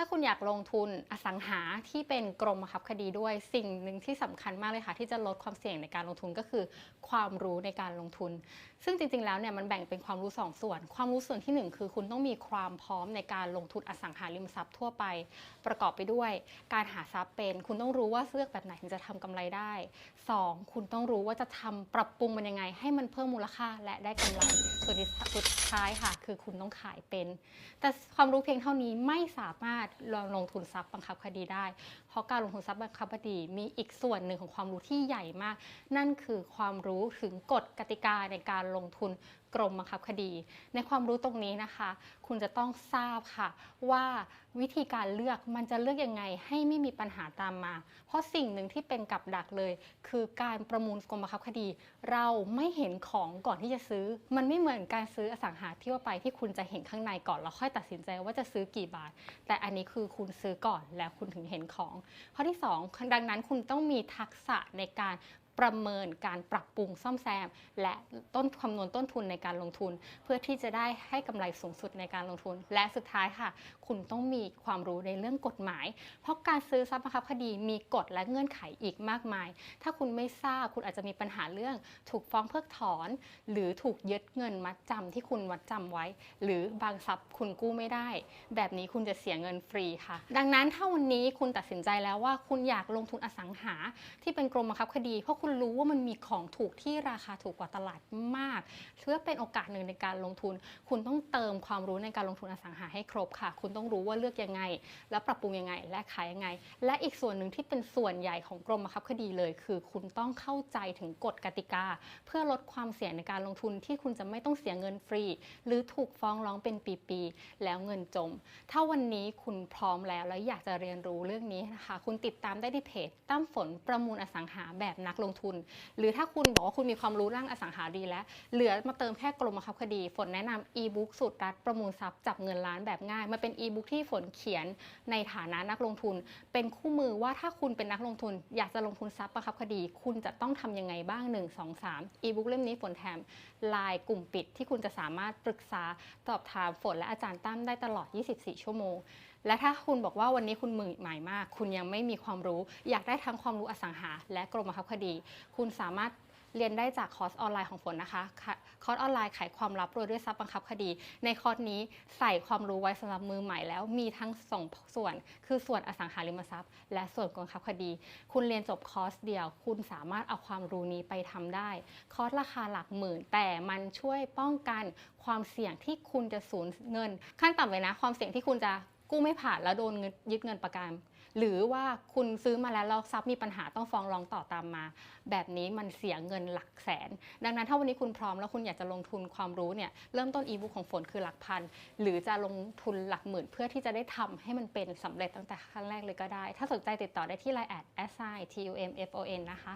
ถ้าคุณอยากลงทุนอสังหาที่เป็นกรมบังคับคดีด้วย สิ่งหนึ่งที่สำคัญมากเลยค่ะ ที่จะลดความเสี่ยงในการลงทุนก็คือ ความรู้ในการลงทุน ซึ่งจริงๆแล้วเนี่ยมันแบ่งเป็นความรู้สองส่วน ความรู้ส่วนที่หนึ่งคือคุณต้องมีความพร้อมในการลงทุนอสังหาริมทรัพย์ทั่วไป ประกอบไปด้วย การหาทรัพย์เป็น คุณต้องรู้ว่าเลือกแบบไหนถึงจะทำกำไรได้ 2. คุณต้องรู้ว่าจะทำปรับปรุงมันยังไง ให้มันเพิ่มมูลค่าและได้กำไรส่วนที่สุดท้ายค่ะ คือคุณต้องขายเป็น แต่ความรู้เพียงเท่านี้ไม่สามารถลงทุนทรัพย์บังคับคดีได้ เพราะการลงทุนทรัพย์บังคับคดี มีอีกส่วนหนึ่งของความรู้ที่ใหญ่มาก นั่นคือความรู้ถึงกฎกติกาในการลงทุนกรมบังคับคดี ในความรู้ตรงนี้นะคะ คุณจะต้องทราบค่ะ ว่าวิธีการเลือกมันจะเลือกยังไงให้ไม่มีปัญหาตามมา เพราะสิ่งหนึ่งที่เป็นกับดักเลย คือการประมูลกรมบังคับคดี เราไม่เห็นของก่อนที่จะซื้อ มันไม่เหมือนการซื้ออสังหาทั่ว่าไปที่คุณจะเห็นข้างในก่อนแล้วค่อยตัดสินใจว่าจะซื้อกี่บาท แต่อันนี้คือคุณซื้อก่อนแล้วคุณถึงเห็นของ ข้อที่ 2 ดังนั้นคุณต้องมีทักษะในการ ประเมินการปรับปรุงซ่อมแซม และต้นคำนวณต้นทุนในการลงทุน เพื่อที่จะได้ให้กำไรสูงสุดในการลงทุน และสุดท้ายค่ะ คุณต้องมีความรู้ในเรื่องกฎหมาย เพราะการซื้อทรัพย์บังคับคดีมีกฎและเงื่อนไขอีกมากมาย ถ้าคุณไม่ทราบคุณอาจจะมีปัญหาเรื่อง ถูกฟ้องเพิกถอน หรือถูกยึดเงินมัดจำที่คุณมัดจำไว้ หรือบางทรัพย์คุณกู้ไม่ได้ แบบนี้คุณจะเสียเงินฟรีค่ะ ดังนั้นถ้าวันนี้คุณตัดสินใจแล้วว่าคุณอยากลงทุนอสังหาที่เป็นกรมบังคับคดีเพราะคุณรู้ว่ามันมีของถูกที่ราคาถูกกว่าตลาดมากเพื่อเป็นโอกาสหนึ่งในการลงทุน คุณต้องเติมความรู้ในการลงทุนอสังหาให้ครบค่ะ คุณต้องรู้ว่าเลือกยังไง และปรับปรุงยังไง และขายยังไง และอีกส่วนหนึ่งที่เป็นส่วนใหญ่ของกรมบังคับคดีเลย คือคุณต้องเข้าใจถึงกฎกติกา เพื่อลดความเสี่ยงในการลงทุนที่คุณจะไม่ต้องเสียเงินฟรี หรือถูกฟ้องร้องเป็นปีๆแล้วเงินจม ถ้าวันนี้คุณพร้อมแล้วแล้วอยากจะเรียนรู้เรื่องนี้นะคะ คุณติดตามได้ที่เพจตั้มฝนประมูลอสังหาแบบนักลงทุน หรือถ้าคุณบอกว่าคุณมีความรู้เรื่องอสังหาดีแล้ว เหลือมาเติมแค่กรมบังคับคดี ฝนแนะนำอีบุ๊กสูตรรัดประมูลทรัพย์จับเงินล้านแบบง่ายมาเป็นอีบุ๊กที่ฝนเขียนในฐานะนักลงทุน เป็นคู่มือว่าถ้าคุณเป็นนักลงทุน อยากจะลงทุนทรัพย์บังคับคดี คุณจะต้องทำยังไงบ้าง 1 2 3อีบุ๊กเล่มนี้ฝนแถมไลน์กลุ่มปิดที่คุณจะสามารถปรึกษาตอบถามฝนและอาจารย์ตั้มได้ตลอด 24 ชั่วโมงและถ้าคุณบอกว่าวันนี้คุณมือใหม่มาก คุณยังไม่มีความรู้ อยากได้ทั้งความรู้อสังหา และกรมบังคับคดีคุณสามารถเรียนได้จากคอร์สออนไลน์ของฝนนะคะคอร์สออนไลน์ขายความลับรวยด้วยทรัพย์บังคับคดี ในคอร์สนี้ใส่ความรู้ไว้สำหรับมือใหม่แล้วมีทั้งสองส่วน คือส่วนอสังหาริมทรัพย์ และส่วนกรมบังคับคดี คุณเรียนจบคอร์สเดียว คุณสามารถเอาความรู้นี้ไปทำได้ คอร์สราคาหลักหมื่น แต่มันช่วยป้องกันความเสี่ยงที่คุณจะสูญเงิน ขั้นต่ำเลยนะ ความเสี่ยงที่คุณจะ กู้ไม่ผ่านแล้วโดนเงินยึดเงินประกัน หรือว่าคุณซื้อมาแล้วแล้วทรัพย์มีปัญหาต้องฟ้องร้องต่อตามมา แบบนี้มันเสียเงินหลักแสน ดังนั้นถ้าวันนี้คุณพร้อมแล้วคุณอยากจะลงทุนความรู้เนี่ยเริ่มต้นอีบุ๊กของฝนคือหลักพัน หรือจะลงทุนหลักหมื่น เพื่อที่จะได้ทำให้มันเป็นสำเร็จตั้งแต่ขั้นแรกเลยก็ได้ ถ้าสนใจติดต่อได้ที่ line at s i t u m f o n นะคะ